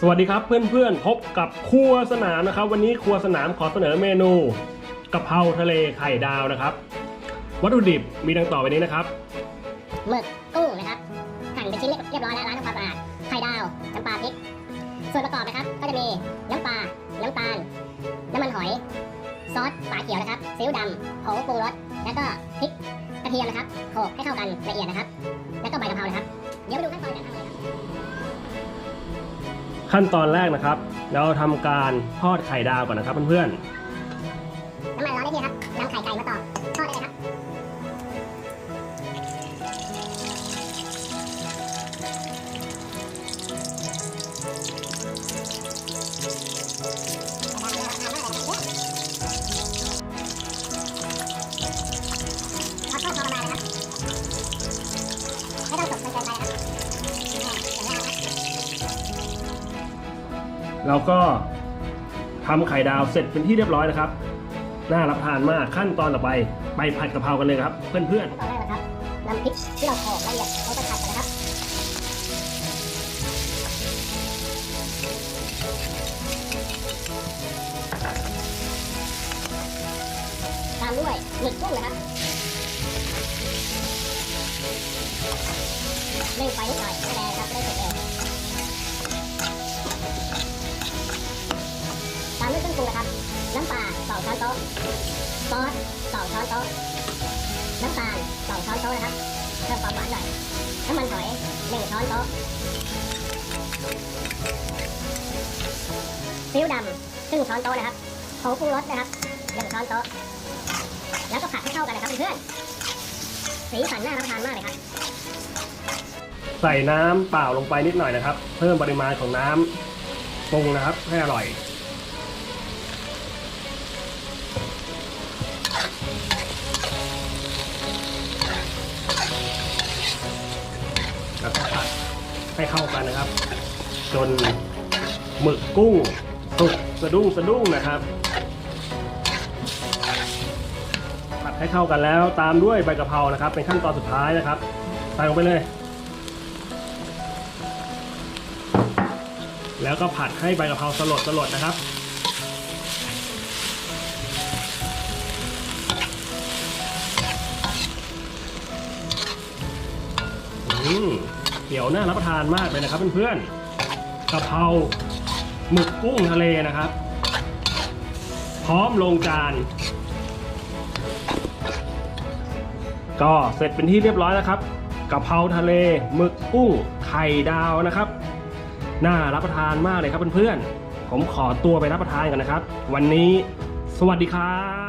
สวัสดีครับเพื่อนๆพบกับครัวสนามนะครับ วันนี้ครัวสนามขอเสนอเมนูกะเพราทะเลไข่ดาวนะครับ วัตถุดิบมีดังต่อไปนี้นะครับหมึกกุ้งนะครับหั่นเป็นชิ้นเรียบร้อยแล้วล้างทำความสะอาดไข่ดาวน้ำปลาพริก ส่วนประกอบนะครับก็จะมีน้ำปลาน้ำตาล น้ำมันหอย ซอสฝาเขียวนะครับซีอิ๊วดำผงปรุงรสแล้วก็พริกกระเทียมนะครับโขลกให้เข้ากันละเอียดนะครับ แล้วก็ใบกะเพรานะครับเดี๋ยวไปดูขั้นตอนการทำเลยครับ ขั้นตอนแรกนะครับ เราทำการทอดไข่ดาวก่อนนะครับเพื่อนๆ เราก็ทำไข่ดาวเสร็จเป็นที่เรียบร้อยนะครับ น่ารับทานมากขั้นตอนต่อไป ไปผัดกะเพรากันเลยครับ เพื่อนขั้นตอนแรกนะครับนำพริกที่เราโขลกละเอียดลงไปผัดกันนะครับตามด้วยหมึกกุ้งนะครับเร่งไฟนิดหน่อยไม่แรงครับได้สุกเร็ว ซอสสองช้อนโต๊ะน้ำตาลสองช้อนโต๊ะนะครับเพิ่มความหวานหน่อยน้ำมันหอยหนึ่งช้อนโต๊ะซีอิ๊วดำครึ่งช้อนโต๊ะนะครับผงปรุงรสนะครับหนึ่งช้อนโต๊ะแล้วก็ผัดให้เข้ากันนะครับเพื่อนสีสันน่ารับประทานมากเลยครับใส่น้ำเปล่าลงไปนิดหน่อยนะครับ เพิ่มปริมาณของน้ำปรุงนะครับให้อร่อย ให้เข้ากันนะครับ จนหมึกกุ้งสุกสะดุ้งสะดุ้งนะครับ ผัดให้เข้ากันแล้วตามด้วยใบกะเพรานะครับ เป็นขั้นตอนสุดท้ายนะครับใส่ลงไปเลย แล้วก็ผัดให้ใบกะเพราสลดสลดนะครับอืม เดี๋ยวน่ารับประทานมากเลยนะครับเพื่อนๆกะเพราหมึกกุ้งทะเลนะครับ พร้อมลงจาน ก็เสร็จเป็นที่เรียบร้อยแล้วครับกะเพราทะเลหมึกกุ้งไข่ดาวนะครับน่ารับประทานมากเลยครับเพื่อนๆผมขอตัวไปรับประทานกันนะครับ วันนี้สวัสดีครับ